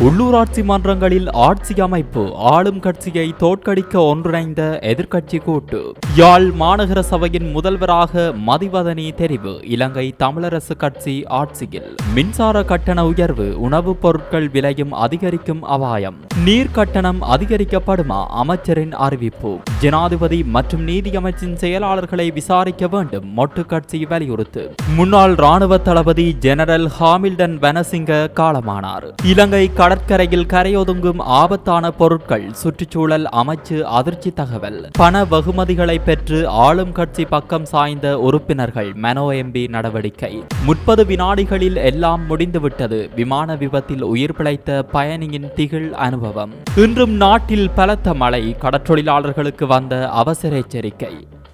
உள்ளூராட்சி மன்றங்களில் ஆட்சி அமைப்பு ஆளும் கட்சியை தோற்கடிக்க ஒன்றிணைந்த எதிர்க்கட்சி கூட்டு. யாழ் மாநகர சபையின் முதல்வராக மதிவதனி தெரிவு இலங்கை தமிழரசு கட்சி ஆட்சியில். மின்சார கட்டண உயர்வு உணவுப் பொருட்கள் விலையும் அதிகரிக்கும் அபாயம். நீர் கட்டணம் அதிகரிக்கப்படுமா அமைச்சரின் அறிவிப்பு. ஜனாதிபதி மற்றும் நீதியமைச்சின் செயலாளர்களை விசாரிக்க வேண்டும் மொட்டு கட்சி வலியுறுத்து. முன்னாள் ராணுவ தளபதி ஜெனரல் ஹாமில்டன் வனசிங்க காலமானார். இலங்கை கடற்கரையில் கரையொதுங்கும் ஆபத்தான பொருட்கள் சுற்றுச்சூழல் அமைச்சு அதிர்ச்சி தகவல். பண வெகுமதிகளை பெற்று ஆளும் கட்சி பக்கம் சாய்ந்த உறுப்பினர்கள் மெனோ எம்பி நடவடிக்கை. முப்பது வினாடிகளில் எல்லாம் முடிந்துவிட்டது. விமான விபத்தில் உயிர் பிழைத்த பயணியின் திகில் அனுபவம். இன்றும் நாட்டில் பலத்த மழை கடற்றொழிலாளர்களுக்கு வந்த அவசர எச்சரிக்கை.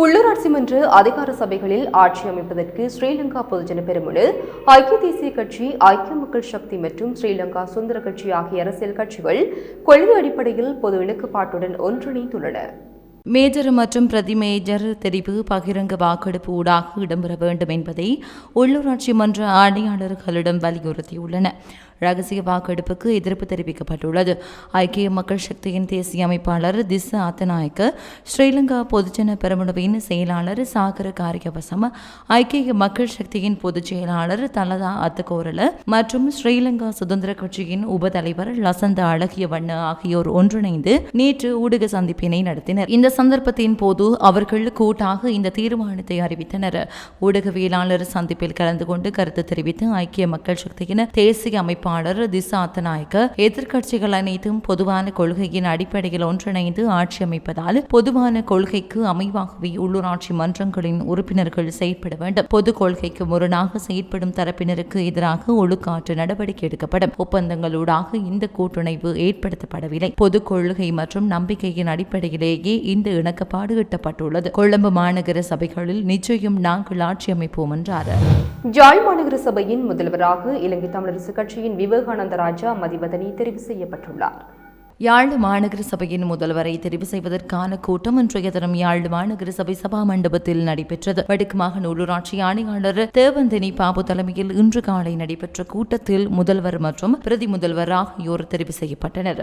உள்ளூராட்சி மன்ற அதிகார சபைகளில் ஆட்சி அமைப்பதற்கு ஸ்ரீலங்கா பொதுஜன பெருமுனு ஐக்கிய தேசிய கட்சி ஐக்கிய மக்கள் சக்தி மற்றும் ஸ்ரீலங்கா சுந்தர கட்சி ஆகிய அரசியல் கட்சிகள் கொள்கை அடிப்படையில் பொது இணக்கப்பாட்டுடன் ஒன்றிணைந்துள்ளன. மேஜர் மற்றும் பிரதி மேஜர் தெரிவு பகிரங்க வாக்கெடுப்பு ஊடாக இடம்பெற வேண்டும் என்பதை உள்ளூராட்சி மன்ற ஆணையாளர்களிடம் வலியுறுத்தியுள்ளன. ரகசிய வாக்கெடுப்புக்கு எதிர்ப்பு தெரிவிக்கப்பட்டுள்ளது. ஐக்கிய மக்கள் சக்தியின் தேசிய அமைப்பாளர் திஸ் அத்தநாயக்க ஸ்ரீலங்கா பொதுஜன பெரமுனவின் செயலாளர் சாகர காரியவசம ஐக்கிய மக்கள் சக்தியின் பொதுச் செயலாளர் தலதா அத்துக்கோரல மற்றும் ஸ்ரீலங்கா சுதந்திர கட்சியின் உப தலைவர் லசந்த அழகியவண்ண ஆகியோர் ஒன்றிணைந்து நேற்று ஊடக சந்திப்பினை நடத்தினர். இந்த சந்தர்ப்பத்தின் போது அவர்கள் கூட்டாக இந்த தீர்மானத்தை அறிவித்தனர். ஊடகவியலாளர் சந்திப்பில் கலந்து கொண்டு கருத்து தெரிவித்து ஐக்கிய மக்கள் சக்தியின் தேசிய அமைப்பாளர் வேட்பாளர் திசாத்தநாயக்க எதிர்க்கட்சிகள் அனைத்தும் பொதுவான கொள்கையின் அடிப்படையில் ஒன்றிணைந்து ஆட்சி அமைப்பதால் பொதுவான கொள்கைக்கு அமைவாகவே உள்ளூராட்சி மன்றங்களின் உறுப்பினர்கள் செயற்பட வேண்டும். பொது கொள்கைக்கு முரணாக செயற்படும் தரப்பினருக்கு எதிராக ஒழுக்காற்று நடவடிக்கை எடுக்கப்படும். ஒப்பந்தங்களூடாக இந்த கூட்டுணைவு ஏற்படுத்தப்படவில்லை. பொது கொள்கை மற்றும் நம்பிக்கையின் அடிப்படையிலேயே இந்த இணக்கப்பாடு எட்டப்பட்டுள்ளது கொழும்பு மாநகர சபைகளில் நிச்சயம் நாங்கள் ஆட்சி அமைப்போம் என்றார். ஜாழ் மாநகர சபையின் முதல்வராக இலங்கை தமிழரசு கட்சியின் விவேகானந்த ராஜா மதிவதனி தெரிவு செய்யப்பட்டுள்ளார். யாழ் மாநகர சபையின் முதல்வரை தெரிவு செய்வதற்கான கூட்டம் இன்றைய தினம் யாழ் மாநகர சபை சபா மண்டபத்தில் நடைபெற்றது. வடக்கு மாகாண உள்ளூராட்சி ஆணையாளர் தேவந்தினி பாபு தலைமையில் இன்று காலை நடைபெற்ற கூட்டத்தில் முதல்வர் மற்றும் பிரதி முதல்வர் ஆகியோர் தெரிவு செய்யப்பட்டனர்.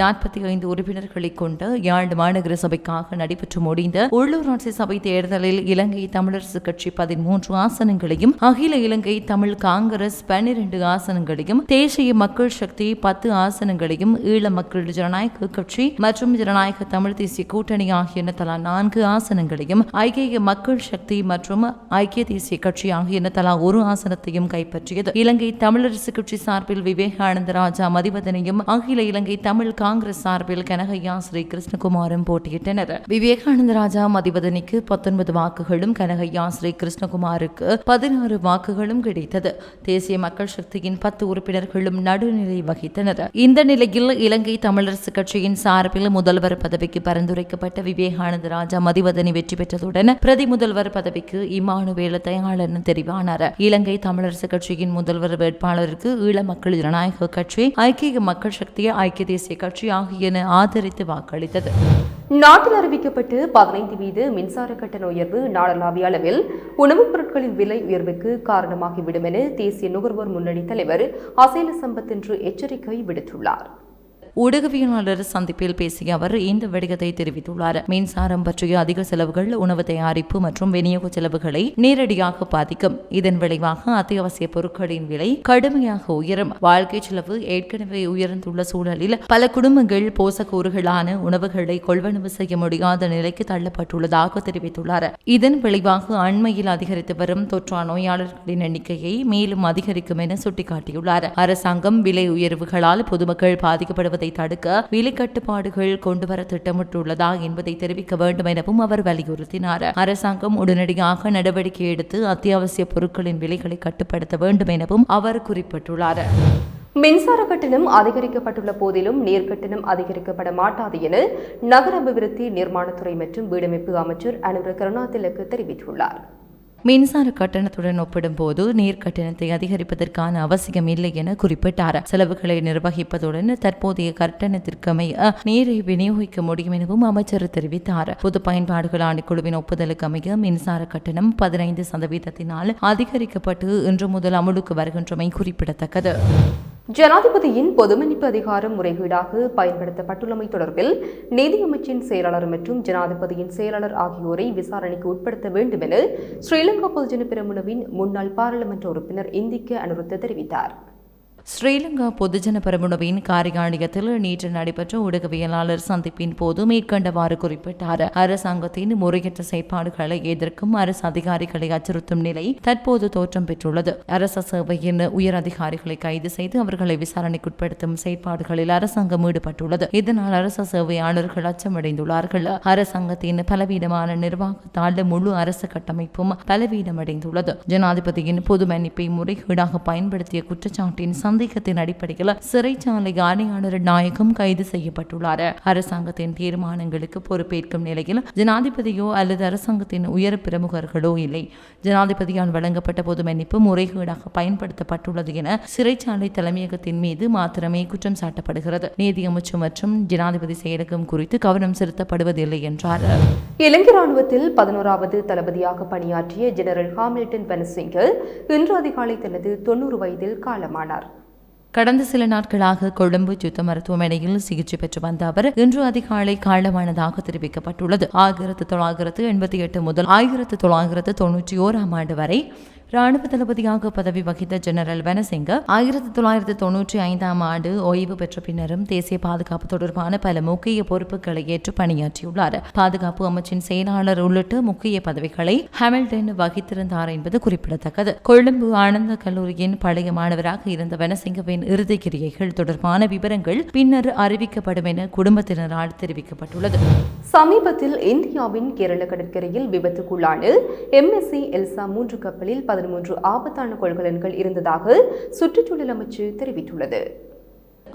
நாற்பத்தி ஐந்து உறுப்பினர்களை கொண்ட யாழ் மாநகர சபைக்காக நடைபெற்று முடிந்த உள்ளூராட்சி சபை தேர்தலில் இலங்கை தமிழரசு கட்சி பதிமூன்று ஆசனங்களையும் அகில இலங்கை தமிழ் காங்கிரஸ் பன்னிரண்டு ஆசனங்களையும் தேசிய மக்கள் சக்தி பத்து ஆசனங்களையும் ஈழ மக்கள் ஜனநாயக கட்சி மற்றும் ஜனநாயக தமிழ் தேசிய கூட்டணி ஆகியன தலா நான்கு ஆசனங்களையும் ஐக்கிய மக்கள் சக்தி மற்றும் ஐக்கிய தேசிய கட்சி ஆகியன தலா ஒரு ஆசனத்தையும் கைப்பற்றியது. இலங்கை தமிழரசு கட்சி சார்பில் விவேகானந்த ராஜா மதிவதனையும் அகில இலங்கை தமிழ் காங்கிரஸ் சார்பில் கனகையா ஸ்ரீ கிருஷ்ணகுமாரும் போட்டியிட்டனர். விவேகானந்த ராஜா மதிவதனிக்கு பத்தொன்பது வாக்குகளும் கனகையா ஸ்ரீ கிருஷ்ணகுமாருக்கு பதினாறு வாக்குகளும் கிடைத்தது. தேசிய மக்கள் சக்தியின் பத்து உறுப்பினர்களும் நடுநிலை வகித்தனர். இந்த நிலையில் இலங்கை தமிழ் குடியரசுக் கட்சியின் சார்பில் முதல்வர் பதவிக்கு பரிந்துரைக்கப்பட்ட விவேகானந்த ராஜா மதிவதனி வெற்றி பெற்றதுடன் பிரதி முதல்வர் பதவிக்கு இமானுவேல தயாளன் தெரிவானார். இலங்கை தமிழரசு கட்சியின் முதல்வர் வேட்பாளருக்கு ஈழ மக்கள் ஜனநாயக கட்சி ஐக்கிய மக்கள் சக்தி ஐக்கிய தேசிய கட்சி ஆகியன ஆதரித்து வாக்களித்தது. நாட்டில் அறிவிக்கப்பட்டு பதினைந்து வீத மின்சார கட்டண உயர்வு நாடளாவிய அளவில் உணவுப் பொருட்களின் விலை உயர்வுக்கு காரணமாகிவிடும் என தேசிய நுகர்வோர் முன்னணி தலைவர் அசேல சம்பத் என்று எச்சரிக்கை விடுத்துள்ளார். ஊடகவியலாளர் சந்திப்பில் பேசிய அவர் இந்த விடயத்தை தெரிவித்துள்ளார். மின்சாரம் பற்றிய அதிக செலவுகள் உணவு தயாரிப்பு மற்றும் விநியோக செலவுகளை நேரடியாக பாதிக்கும். இதன் விளைவாக அத்தியாவசிய பொருட்களின் விலை கடுமையாக உயரும். வாழ்க்கை செலவு ஏற்கனவே உயர்ந்துள்ள சூழலில் பல குடும்பங்கள் போசக்கூறுகளான உணவுகளை கொள்வனவு செய்ய முடியாத நிலைக்கு தள்ளப்பட்டுள்ளதாக தெரிவித்துள்ளார். இதன் விளைவாக அண்மையில் அதிகரித்து வரும் தொற்றா நோயாளர்களின் எண்ணிக்கையை மேலும் அதிகரிக்கும் என சுட்டிக்காட்டியுள்ளார். அரசாங்கம் விலை உயர்வுகளால் பொதுமக்கள் பாதிக்கப்படுவதை வருவதை தடுக்க விலக்கட்டுப்பாடுகள் கொண்டுவர திட்டமிட்டுள்ளதா என்பதை தெரிவிக்க வேண்டும் எனவும் அவர் வலியுறுத்தினார். அரசாங்கம் உடனடியாக நடவடிக்கை எடுத்து அத்தியாவசிய பொருட்களின் விலைகளை கட்டுப்படுத்த வேண்டும் எனவும் அவர் குறிப்பிட்டுள்ளார். மின்சார கட்டணம் அதிகரிக்கப்பட்டுள்ள போதிலும் நீர் கட்டணம் அதிகரிக்கப்பட மாட்டாது என நகர அபிவிருத்தி நிர்மாணத்துறை மற்றும் வீடமைப்பு அமைச்சர் அனுர கருணாதிலக்கு தெரிவித்துள்ளார். மின்சார கட்டணத்துடன் ஒப்பிடும்போது நீர் கட்டணத்தை அதிகரிப்பதற்கான அவசியம் இல்லை என குறிப்பிட்டார். செலவுகளை நிர்வகிப்பதுடன் தற்போதைய கட்டணத்திற்கமைய நீரை விநியோகிக்க முடியும் எனவும் அமைச்சர் தெரிவித்தார். பொது பயன்பாடுகள் ஆணைக்குழுவின் ஒப்புதலுக்கு அமைய மின்சார கட்டணம் பதினைந்து சதவீதத்தினால் அதிகரிக்கப்பட்டு இன்று முதல் அமுலுக்கு வருகின்றமை குறிப்பிடத்தக்கது. ஜனாதிபதியின் பொதுமன்னிப்பு அதிகாரம் முறைகேடாக பயன்படுத்தப்பட்டுள்ளமை தொடர்பில் நீதியமைச்சின் செயலாளர் மற்றும் ஜனாதிபதியின் செயலாளர் ஆகியோரை விசாரணைக்கு உட்படுத்த வேண்டும் என ஸ்ரீலங்கா பொதுஜன பெரமுனவின் முன்னாள் பாராளுமன்ற உறுப்பினர் இந்திக்க அனுருத்த தெரிவித்தார். ஸ்ரீலங்கா பொதுஜன பரமுனவின் காரியாலயத்தில் நேற்று நடைபெற்ற ஊடகவியலாளர் சந்திப்பின் போது மேற்கண்டவாறு குறிப்பிட்டார். அரசாங்கத்தின் முறையற்ற செயற்பாடுகளை எதிர்க்கும் அரசு அதிகாரிகளை அச்சுறுத்தும் நிலை தற்போது தோற்றம் பெற்றுள்ளது. அரச சேவையின் உயர் அதிகாரிகளை கைது செய்து அவர்களை விசாரணைக்குட்படுத்தும் செயற்பாடுகளில் அரசாங்கம் ஈடுபட்டுள்ளது. இதனால் அரச சேவையாளர்கள் அச்சமடைந்துள்ளார்கள். அரசாங்கத்தின் பலவீனமான நிர்வாகத்தால் முழு அரசு கட்டமைப்பும் பலவீனமடைந்துள்ளது. ஜனாதிபதியின் பொது மன்னிப்பை முறைகேடாக பயன்படுத்திய குற்றச்சாட்டின் சந்தேகத்தின் அடிப்படையில் சிறைச்சாலை ஆணையாளர் நாயகம் கைது செய்யப்பட்டுள்ளார். அரசாங்கத்தின் தீர்மானங்களுக்கு பொறுப்பேற்கும் நிலையில் ஜனாதிபதியோ அல்லது அரசாங்கத்தின் உயர் பிரமுகர்களோ இல்லை. ஜனாதிபதியால் வழங்கப்பட்ட பொது மன்னிப்பு முறைகேடாக பயன்படுத்தப்பட்டுள்ளது என சிறைச்சாலை தலைமையகத்தின் மீது மாத்திரமே குற்றம் சாட்டப்படுகிறது. நீதியமைச்சு மற்றும் ஜனாதிபதி செயலகம் குறித்து கவனம் செலுத்தப்படுவதில்லை என்றார். இலங்கை ராணுவத்தில் பதினோராவது தளபதியாக பணியாற்றிய ஜெனரல் ஹாமில்டன் பெனசிங்க இன்று அதிகாலை தனது தொன்னூறு வயதில் காலமானார். கடந்த சில நாட்களாக கொழும்பு யுத்த மருத்துவமனையில் சிகிச்சை பெற்று வந்த அவர் இன்று அதிகாலை காலமானதாக தெரிவிக்கப்பட்டுள்ளது. ஆயிரத்து தொள்ளாயிரத்து எண்பத்தி எட்டு முதல் ஆயிரத்து தொள்ளாயிரத்து தொன்னூற்றி ஓராம் ஆண்டு வரை ராணுவ தளபதியாக பதவி வகித்த ஜெனரல் வனசிங்க ஆயிரத்தி தொள்ளாயிரத்தி தொன்னூற்றி ஐந்தாம் ஆண்டு ஓய்வு பெற்ற பின்னரும் தேசிய பாதுகாப்பு தொடர்பான பல முக்கிய பொறுப்புகளை ஏற்று பணியாற்றியுள்ளார். பாதுகாப்பு அமைச்சின் செயலாளர் உள்ளிட்ட முக்கிய பதவிகளை ஹாமில்டன் வகித்திருந்தார் என்பது குறிப்பிடத்தக்கது. கொழும்பு ஆனந்த கல்லூரியின் பழைய மாணவராக இருந்த வனசிங்கவின் இறுதி கிரியைகள் தொடர்பான விவரங்கள் பின்னர் அறிவிக்கப்படும் என குடும்பத்தினரால் தெரிவிக்கப்பட்டுள்ளது. சமீபத்தில் இந்தியாவின் கேரள கடற்கரையில் விபத்துக்குள்ளான எம்எஸ்சி எல்சா மூன்று கப்பலில் பதிமூன்று ஆபத்தான கொள்கலன்கள் இருந்ததாக சுற்றுச்சூழல் அமைச்சு தெரிவித்துள்ளது.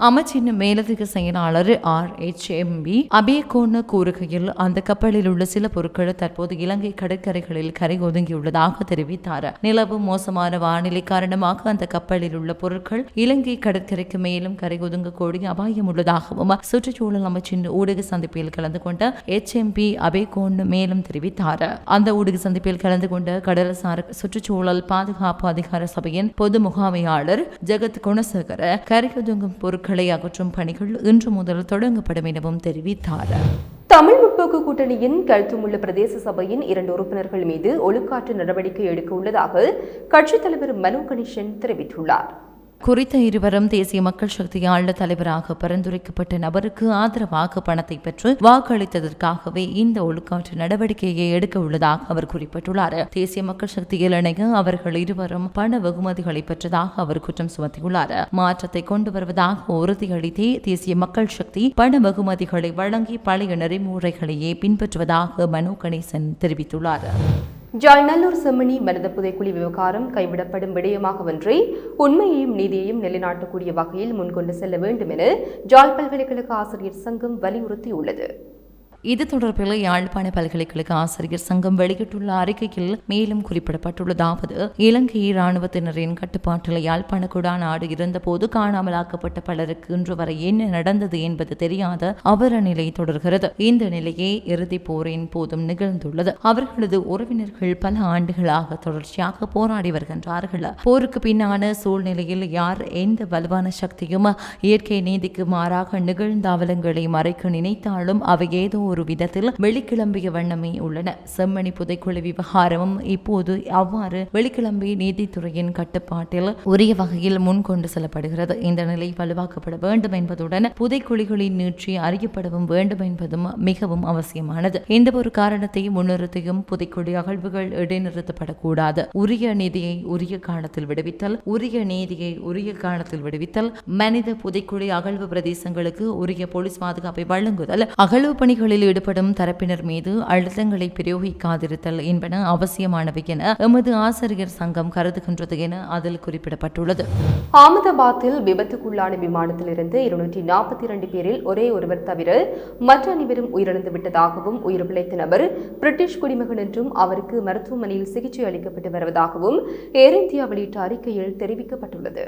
அமைச்சின் மேலதிக செயலாளர் R. H. M. P. Abeykoon கூறுகையில் அந்த கப்பலில் உள்ள சில பொருட்கள் தற்போது இலங்கை கடற்கரைகளில் கரை ஒதுங்கியுள்ளதாக தெரிவித்தார். நிலவு மோசமான வானிலை காரணமாக அந்த கப்பலில் உள்ள பொருட்கள் இலங்கை கடற்கரைக்கு மேலும் கரை ஒதுங்கக்கூடிய அபாயம் உள்ளதாகவும் சுற்றுச்சூழல் அமைச்சின் ஊடக சந்திப்பில் கலந்து கொண்ட எச். எம். பி. அபேகோன் மேலும் தெரிவித்தார். அந்த ஊடக சந்திப்பில் கலந்து கொண்ட கடல்சார் சுற்றுச்சூழல் பாதுகாப்பு அதிகார சபையின் பொது முகாமையாளர் ஜெகத் குணசேகர கரையொதுங்கும் பொருட்கள் பொருட்களை அகற்றும் பணிகள் இன்று முதல் தொடங்கப்படும் எனவும் தெரிவித்தார். தமிழ் முற்போக்கு கூட்டணியின் கழுத்துமுள்ள பிரதேச சபையின் இரண்டு உறுப்பினர்கள் மீது ஒழுக்காற்று நடவடிக்கை எடுக்க உள்ளதாக கட்சித் தலைவர் மனோ கணேசன் தெரிவித்துள்ளார். குறித்த இருவரும் தேசிய மக்கள் சக்தியாள தலைவராக பரிந்துரைக்கப்பட்ட நபருக்கு ஆதரவாக பணத்தை பெற்று வாக்களித்ததற்காகவே இந்த ஒழுக்காற்று நடவடிக்கையை எடுக்க உள்ளதாக அவர் குறிப்பிட்டுள்ளார். தேசிய மக்கள் சக்தியில் இணைய அவர்கள் இருவரும் பண வெகுமதிகளை பெற்றதாக அவர் குற்றம் சுமத்தியுள்ளார். மாற்றத்தை கொண்டு வருவதாக உறுதியளித்தே தேசிய மக்கள் சக்தி பண வெகுமதிகளை வழங்கி பழைய நெறிமுறைகளையே பின்பற்றுவதாக மனோ கணேசன் தெரிவித்துள்ளார். ஜாய்நல்லூர் செம்மணி மனித புதைக்குழி விவகாரம் கைவிடப்படும் விடயமாகவன்றி உண்மையையும் நீதியையும் நிலைநாட்டக்கூடிய வகையில் முன்கொண்டு செல்ல வேண்டும் என ஜாழ் பல்கலைக்கழக ஆசிரியர் சங்கம் வலியுறுத்தியுள்ளது. இது தொடர்பில் யாழ்ப்பாண பல்கலைக்கழக ஆசிரியர் சங்கம் வெளியிட்டுள்ள அறிக்கையில் மேலும் குறிப்பிடப்பட்டுள்ளதாவது இலங்கை இராணுவத்தினரின் கட்டுப்பாட்டில் யாழ்ப்பாண குடா நாடு இருந்தபோது காணாமலாக்கப்பட்ட பலருக்கு இன்று வரை என்ன நடந்தது என்பது தெரியாத அவர நிலை தொடர்கிறது. இந்த நிலையே இறுதிப் போரின் போதும் நிகழ்ந்துள்ளது. அவர்களது உறவினர்கள் பல ஆண்டுகளாக தொடர்ச்சியாக போராடி வருகின்றார்கள். போருக்கு பின்னான சூழ்நிலையில் யார் எந்த வலுவான சக்தியும் இயற்கை நீதிக்கு மாறாக நிகழ்ந்த அவலங்களை மறைக்க நினைத்தாலும் அவை ஏதோ ஒரு விதத்தில் வெளிக்கிளம்பிய வண்ணமே உள்ளன. செம்மணி புதைக்குழு விவகாரமும் இப்போது அவ்வாறு வெளிக்கிளம்பி நீதித்துறையின் கட்டுப்பாட்டில் உரிய வகையில் முன்கொண்டு செல்லப்படுகிறது. இந்த நிலை வலுவாக்கப்பட வேண்டும் என்பதுடன் புதைக்குழிகளின் நீட்சி அறியப்படவும் வேண்டும் என்பதும் மிகவும் அவசியமானது. எந்த ஒரு காரணத்தையும் முன்னிறுத்தியும் புதைக்குழி அகழ்வுகள் இடைநிறுத்தப்படக்கூடாது. உரிய நிதியை உரிய காலத்தில் விடுவித்தல் உரிய நீதியை உரிய காலத்தில் விடுவித்தல் மனித புதைக்குழி அகழ்வு பிரதேசங்களுக்கு உரிய போலீஸ் பாதுகாப்பை வழங்குதல் அகழ்வு பணிகளில் ஈடுபடும் தரப்பினர் மீது அழுத்தங்களை பிரயோகிக்காதிருத்தல் என்பன அவசியமானவை என எமது ஆசிரியர் சங்கம் கருதுகின்றது என அதில் குறிப்பிடப்பட்டுள்ளது. அகமதாபாத்தில் விபத்துக்குள்ளான விமானத்திலிருந்து இருநூற்றி நாற்பத்தி இரண்டு பேரில் ஒரே ஒருவர் தவிர மற்ற அனைவரும் உயிரிழந்து விட்டதாகவும் உயிர் பிழைத்த நபர் பிரிட்டிஷ் குடிமகன் என்றும் அவருக்கு மருத்துவமனையில் சிகிச்சை அளிக்கப்பட்டு வருவதாகவும் ஏர் இந்தியா வெளியிட்ட அறிக்கையில் தெரிவிக்கப்பட்டுள்ளது.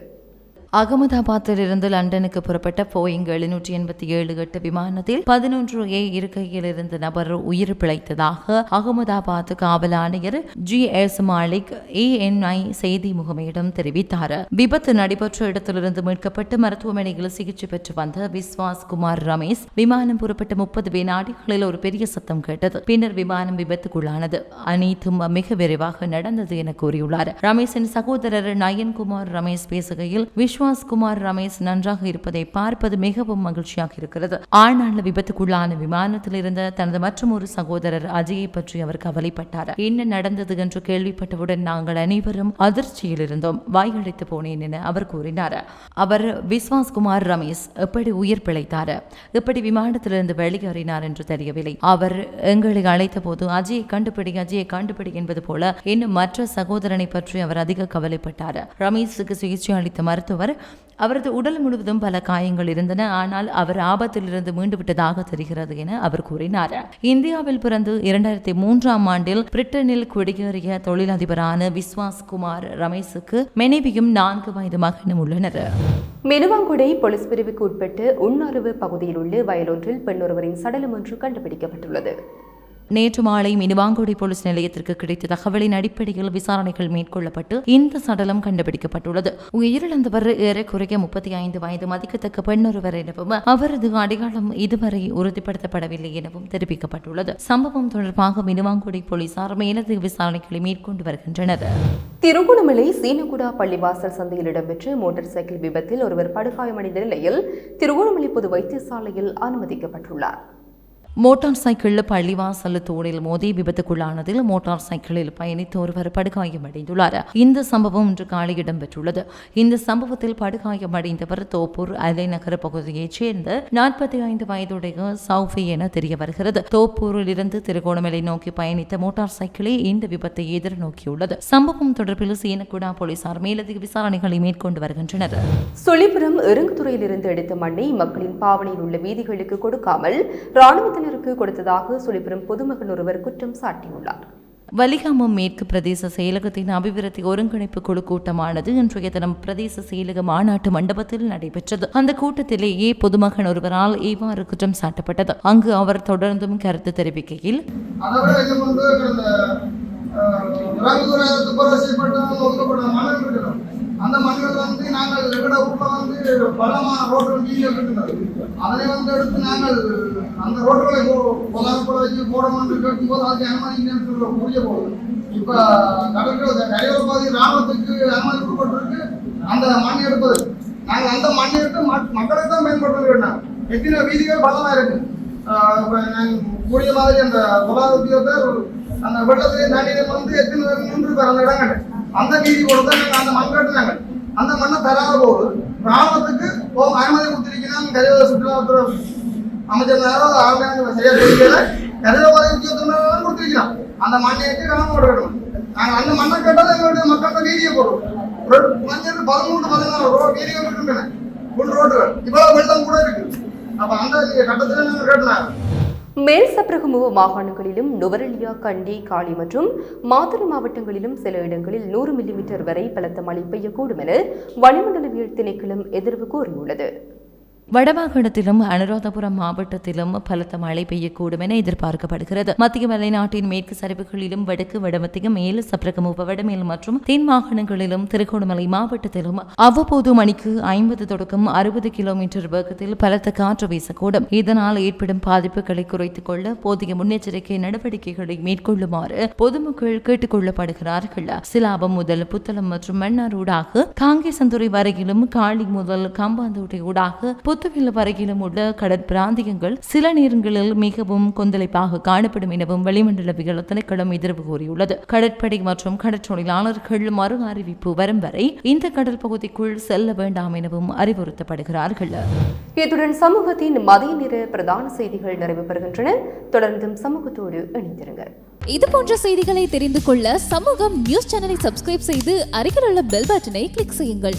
அகமதாபாத்தில் இருந்து லண்டனுக்கு புறப்பட்ட போயிங் எழுநூற்றி எண்பத்தி ஏழு எட்டு விமானத்தில் பதினொன்று ஏ இருக்கையில் இருந்த நபர் உயிர் பிழைத்ததாக அகமதாபாத் காவல் ஆணையர் ஜி எஸ் மாலிக் ஏஎன்ஐ செய்தி முகமையிடம் தெரிவித்தார். விபத்து நடைபெற்ற இடத்திலிருந்து மீட்கப்பட்டு மருத்துவமனையில் சிகிச்சை பெற்று வந்த விஸ்வாஸ் குமார் ரமேஷ் விமானம் புறப்பட்ட முப்பது வினாடிகளில் ஒரு பெரிய சத்தம் கேட்டது. பின்னர் விமானம் விபத்துக்குள்ளானது. அனைத்தும் மிக விரைவாக நடந்தது என கூறியுள்ளார். ரமேஷின் சகோதரர் நயன்குமார் ரமேஷ் பேசுகையில் விஷ் விஸ்வாஸ் குமார் ரமேஷ் நன்றாக இருப்பதை பார்ப்பது மிகவும் மகிழ்ச்சியாக இருக்கிறது. ஆனால் விபத்துக்குள்ளான விமானத்தில் இருந்த தனது மற்றும் ஒரு சகோதரர் அஜயை பற்றி அவர் கவலைப்பட்டார். என்ன நடந்தது என்று கேள்விப்பட்டவுடன் நாங்கள் அனைவரும் அதிர்ச்சியில் இருந்தோம். வாய்கழித்து போனேன் என அவர் கூறினார். அவர் விஸ்வாஸ் குமார் ரமேஷ் எப்படி உயிர் பிழைத்தார்? எப்படி விமானத்திலிருந்து வெளியேறினார் என்று தெரியவில்லை. அவர் எங்களை அழைத்த போது அஜயை கண்டுபிடி அஜயை கண்டுபிடி என்பது போல இன்னும் மற்ற சகோதரனை பற்றி அவர் அதிக கவலைப்பட்டார். ரமேஷுக்கு சிகிச்சை அளித்த மருத்துவர் அவர் அவரது உடல் முழுவதும் பல காயங்கள் இருந்தன. ஆனால் அவர் ஆபத்திலிருந்து மீண்டு விட்டதாக தெரிகிறது என அவர் கூறினார். இந்தியாவில் பிறந்து இரண்டாயிரத்தி மூன்றாம் ஆண்டில் பிரிட்டனில் குடியேறிய தொழிலதிபரான விஸ்வாஸ் குமார் ரமேஷுக்கு மனைவியும் நான்கு வயது மகனும் உள்ளனர். மெனுவாங்குடை போலீஸ் பிரிவுக்கு உட்பட்டு உண்ணாறுவு பகுதியில் உள்ள வயலொன்றில் பெண்ணொருவரின் சடலம் ஒன்று கண்டுபிடிக்கப்பட்டுள்ளது. நேற்று மாலை மினுவாங்குடி போலீஸ் நிலையத்திற்கு கிடைத்த தகவலின் அடிப்படையில் விசாரணைகள் மேற்கொள்ளப்பட்டு இந்த சடலம் கண்டுபிடிக்கப்பட்டுள்ளது. உயிரிழந்தவர் ஏறக்குறைய முப்பத்தி ஐந்து வயது மதிக்கத்தக்க பெண்ணொருவர் எனவும் அவரது அடையாளம் இதுவரை உறுதிப்படுத்தப்படவில்லை எனவும் தெரிவிக்கப்பட்டுள்ளது. சம்பவம் தொடர்பாக மினுவாங்குடி போலீசார் மேலதிக விசாரணைகளை மேற்கொண்டு வருகின்றனர். திருகோணமலை சீனகுடா பள்ளிவாசல் சந்தையில் இடம்பெற்ற மோட்டார் சைக்கிள் விபத்தில் ஒருவர் படுகாயமடைந்த நிலையில் திருகோணமலை பொது வைத்தியசாலையில் அனுமதிக்கப்பட்டுள்ளார். மோட்டார் சைக்கிளில் பள்ளிவாசல் தோடில் மோதி விபத்துக்குள்ளானதில் மோட்டார் சைக்கிளில் பயணித்த ஒருவர் படுகாயமடைந்துள்ளார் இந்த சம்பவம் இன்று காலை இடம்பெற்றுள்ளது. இந்த சம்பவத்தில் படுகாயமடைந்தவர் தோப்பூர் அலைநகர பகுதியைச் சேர்ந்த நாற்பத்தி ஐந்து வயதுடைய சௌஃபி என தெரிய வருகிறது தோப்பூரில் இருந்து திருகோணமலை நோக்கி பயணித்த மோட்டார் சைக்கிளே இந்த விபத்தை எதிர்நோக்கியுள்ளது. சம்பவம் தொடர்பில் சீனக்குடா போலீசார் மேலதிக விசாரணைகளை மேற்கொண்டு வருகின்றனர். சுழிபுரம் இருந்து எடுத்த மண்ணை மக்களின் பாவனையில் உள்ள வீதிகளுக்கு கொடுக்காமல் இராணுவத்தினருக்கு கொடுத்ததாக சுழிபுரம் பொதுமகன் ஒருவர் குற்றம் சாட்டியுள்ளார். வலிகாமம் மேற்கு பிரதேச செயலகத்தின் அபிவிருத்தி ஒருங்கிணைப்பு குழு கூட்டமானது இன்றைய தினம் பிரதேச செயலக மாநாட்டு மண்டபத்தில் நடைபெற்றது. அந்த கூட்டத்திலேயே பொதுமகன் ஒருவரால் இவ்வாறு குற்றம் சாட்டப்பட்டது. அங்கு அவர் தொடர்ந்தும் கருத்து தெரிவிக்கையில் அந்த மண்ணில் வந்து நாங்கள் எங்கட ஊரில் வந்து பலமான ரோடுகள் வீதிகள் இருக்கிறது அதனை வந்து எடுத்து நாங்கள் அந்த ரோடுகளை பொதாகப்பட வச்சு போடணும்னு கேட்கும்போது அதுக்கு அனுமதி இல்லைன்னு சொல்ல போகுது இப்போ கடற்கரை கரையோர பகுதி ராணுவத்துக்கு அனுமதி கொடுக்கப்பட்டிருக்கு அந்த மண் எடுப்பது. நாங்கள் அந்த மண் எடுத்து மக்- மக்களுக்கு தான் மேம்படுத்த வேண்டாம் எத்தனை வீதிகள் பலமாக இருக்கு? கூடிய மாதிரி அந்த பொருளாதார அந்த வெள்ளத்திலே தண்ணீரை வந்து எத்தனை பேர் நின்று இருப்பார் அந்த இடங்கள்? அந்த வீதி கொடுத்தா நாங்கள் அந்த மண் கட்டினாங்க. அந்த மண்ணை தராத போது கிராமத்துக்கு ஓ அனுமதி கொடுத்துருக்கீங்கன்னா கரையோர சுற்றுலாத்துறை அமைச்சர்னாலும் ஆளுநர் சரியா தெரியல கரையோர உத்தியோகத்தினால கொடுத்துருக்கலாம் அந்த மண்ணை எடுத்து கிராமம் நாங்கள் அந்த மண்ணை கேட்டால் எங்களுடைய மக்களுக்கு வீதியை போடுவோம். மஞ்சள் பதிமூன்று பதினாலு ரோ வீதிகள் இருக்கின்றன உள் ரோடுகள் இவ்வளவு வெள்ளம் கூட இருக்கு. அப்ப அந்த கட்டத்தில் நாங்கள் கேட்டனாங்க மேல் சப்ரகமுவ மாகாணங்களிலும் நுவரெலியா கண்டி காளி மற்றும் மாதிரி மாவட்டங்களிலும் சில இடங்களில் நூறு மில்லிமீட்டர் வரை பலத்த மழை பெய்யக்கூடும் என வளிமண்டலவியல் திணைக்களம் எதிர்வு கூறியுள்ளது. வடமாகாணத்திலும் அனுராதபுரம் மாவட்டத்திலும் பலத்த மழை பெய்யக்கூடும் என எதிர்பார்க்கப்படுகிறது. மத்திய மலைநாட்டின் மேற்கு சரிவுகளிலும் வடக்கு வடமத்திய மேல் சப்ரகமுப வடமேல் மற்றும் தென் மாகாணங்களிலும் திருகோணமலை மாவட்டத்திலும் அவ்வப்போது மணிக்கு ஐம்பது தொடக்கம் அறுபது கிலோமீட்டர் வேகத்தில் பலத்த காற்று வீசக்கூடும். இதனால் ஏற்படும் பாதிப்புகளை குறைத்துக் கொள்ள போதிய முன்னெச்சரிக்கை நடவடிக்கைகளை மேற்கொள்ளுமாறு பொதுமக்கள் கேட்டுக் கொள்ளப்படுகிறார்கள். சிலாபம் முதல் புத்தளம் மற்றும் மன்னார் ஊடாக காங்கேசந்துறை வரையிலும் காளி முதல் கம்பாந்தோட்டை ஊடாக புத்துவில் வரையிலும் உள்ள கடற்பிராந்தியங்கள் சில நேரங்களில் மிகவும் கொந்தளிப்பாக காணப்படும் எனவும் வளிமண்டலவியல் திணைக்களம் எதிர்வு கூறியுள்ளது. கடற்படை மற்றும் கடற்றொழிலாளர்கள் மறு அறிவிப்பு வரும் வரை இந்த கடல் பகுதிக்குள் செல்ல வேண்டாம் எனவும் அறிவுறுத்தப்படுகிறார்கள். இத்துடன் சமூகத்தின் மதிய நேர பிரதான செய்திகள் நிறைவு பெறுகின்றன. தொடர்ந்தும் சமூகத்தோடு இணைந்திருங்கள். இது போன்ற செய்திகளை தெரிந்து கொள்ள சமூகம் நியூஸ் சேனலை சப்ஸ்கிரைப் செய்து அருகில் உள்ள பெல் பட்டனை கிளிக் செய்யுங்கள்.